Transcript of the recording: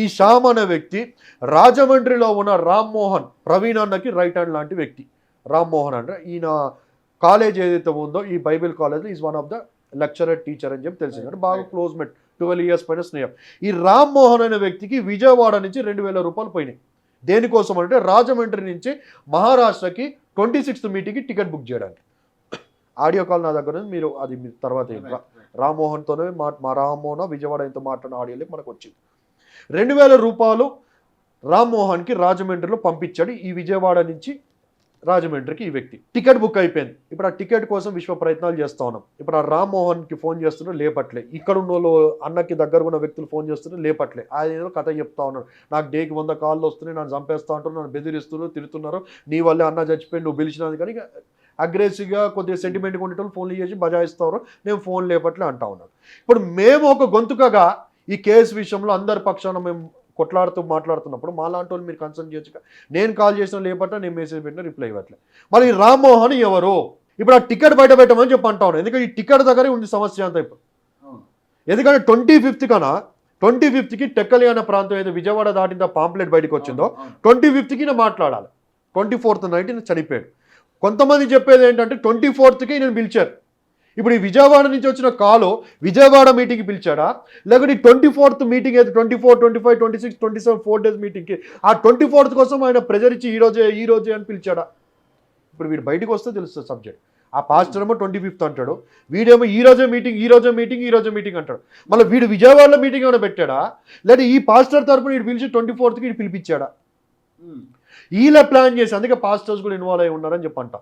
ఈ శ్యామ్ అనే వ్యక్తి రాజమండ్రిలో ఉన్న రామ్మోహన్ ప్రవీణ్ అన్నకి రైట్ హ్యాండ్ లాంటి వ్యక్తి. రామ్మోహన్ అంటే ఈయన కాలేజ్ ఏదైతే ఉందో ఈ Bible college is one of the lecturer teacher అని చెప్పి తెలిసింది అంటే బాగా క్లోజ్ మెట్ ట్వెల్వ్ ఇయర్స్ పైన స్నేహం. ఈ రామ్మోహన్ అనే వ్యక్తికి విజయవాడ నుంచి రెండు వేల రూపాయలు పోయినాయి. దేనికోసం అంటే రాజమండ్రి నుంచి మహారాష్ట్రకి ట్వంటీ సిక్స్త్ మీటింగ్కి టికెట్ బుక్ చేయడానికి. ఆడియో కాల్ నా దగ్గర ఉంది మీరు అది తర్వాత రామ్మోహన్తోనే మా మా రామ్మోహన్ విజయవాడ ఎంతో మాట్లాడిన ఆడియోలకి మనకు వచ్చింది. రెండు వేల రూపాయలు రామ్మోహన్కి రాజమండ్రిలో పంపించాడు ఈ విజయవాడ నుంచి రాజమండ్రికి ఈ వ్యక్తి. టికెట్ బుక్ అయిపోయింది. ఇప్పుడు ఆ టికెట్ కోసం విశ్వ ప్రయత్నాలు చేస్తా ఉన్నాం. ఇప్పుడు ఆ రామ్మోహన్కి ఫోన్ చేస్తున్నా లేపట్లే. ఇక్కడ ఉన్న వాళ్ళు అన్నకి దగ్గర ఉన్న వ్యక్తులు ఫోన్ చేస్తున్నా లేపట్లే. ఆయన ఏదో కథ చెప్తా ఉన్నాడు. నాకు డేకి వంద కాళ్ళు వస్తున్నాయి నన్ను చంపేస్తా ఉంటారు నన్ను బెదిరిస్తున్నారు తిరుగుతున్నారు నీ వల్లే అన్న చచ్చిపోయి నువ్వు పిలిచినది కానీ అగ్రెసివ్గా కొద్దిగా సెంటిమెంట్గా ఉండేటోళ్ళు ఫోన్లు చేసి బజాయిస్తారు నేను ఫోన్ లేపట్లే అంటా ఉన్నాను ఇప్పుడు మేము ఒక గొంతుకగా ఈ కేసు విషయంలో అందరి పక్షాన మేము కొట్లాడుతూ మాట్లాడుతున్నప్పుడు మా లాంటి వాళ్ళు మీరు కన్సర్న్ చేయొచ్చు నేను కాల్ చేసిన లేపట్ల నేను మెసేజ్ పెట్టిన రిప్లై ఇవ్వట్లే. మరి రామ్మోహన్ ఎవరు? ఇప్పుడు ఆ టికెట్ బయట పెట్టమని చెప్పి అంటా ఉన్నాను ఎందుకంటే ఈ టికెట్ దగ్గరే ఉంది సమస్య అంతా ఇప్పుడు. ఎందుకంటే ట్వంటీ ఫిఫ్త్ కన్నా ట్వంటీ ఫిఫ్త్కి టెక్కలి అనే ప్రాంతం ఏదో విజయవాడ దాటిన పాంప్లెట్ బయటకు వచ్చిందో ట్వంటీ ఫిఫ్త్కి నేను మాట్లాడాలి. ట్వంటీ ఫోర్త్ నైట్ నేను చనిపోయాడు. కొంతమంది చెప్పేది ఏంటంటే ట్వంటీ ఫోర్త్కి నేను పిలిచారు. ఇప్పుడు ఈ విజయవాడ నుంచి వచ్చిన కాలు విజయవాడ మీటింగ్కి పిలిచాడా? లేకపోతే ట్వంటీ ఫోర్త్ మీటింగ్ అయితే twenty four twenty five twenty six twenty seven four days మీటింగ్కి ఆ ట్వంటీ ఫోర్త్ కోసం ఆయన ప్రెజర్ ఇచ్చి ఈ రోజే ఈ రోజే అని పిలిచాడా? ఇప్పుడు వీడు బయటకు వస్తే తెలుస్తుంది సబ్జెక్ట్ ఆ పాస్టర్ ఏమో ట్వంటీ ఫిఫ్త్ అంటాడు. వీడేమో ఈ రోజే మీటింగ్ ఈ రోజే మీటింగ్ ఈ రోజే మీటింగ్ అంటాడు. మళ్ళీ వీడు విజయవాడలో మీటింగ్ ఏమైనా పెట్టాడా? లేదా ఈ పాస్టర్ తరపున వీడు పిలిచి ట్వంటీ ఫోర్త్కి వీడు పిలిపించాడా? వీళ్ళ ప్లాన్ చేసి అందుకే పాస్టర్స్ కూడా ఇన్వాల్వ్ అయి ఉన్నారని చెప్పంట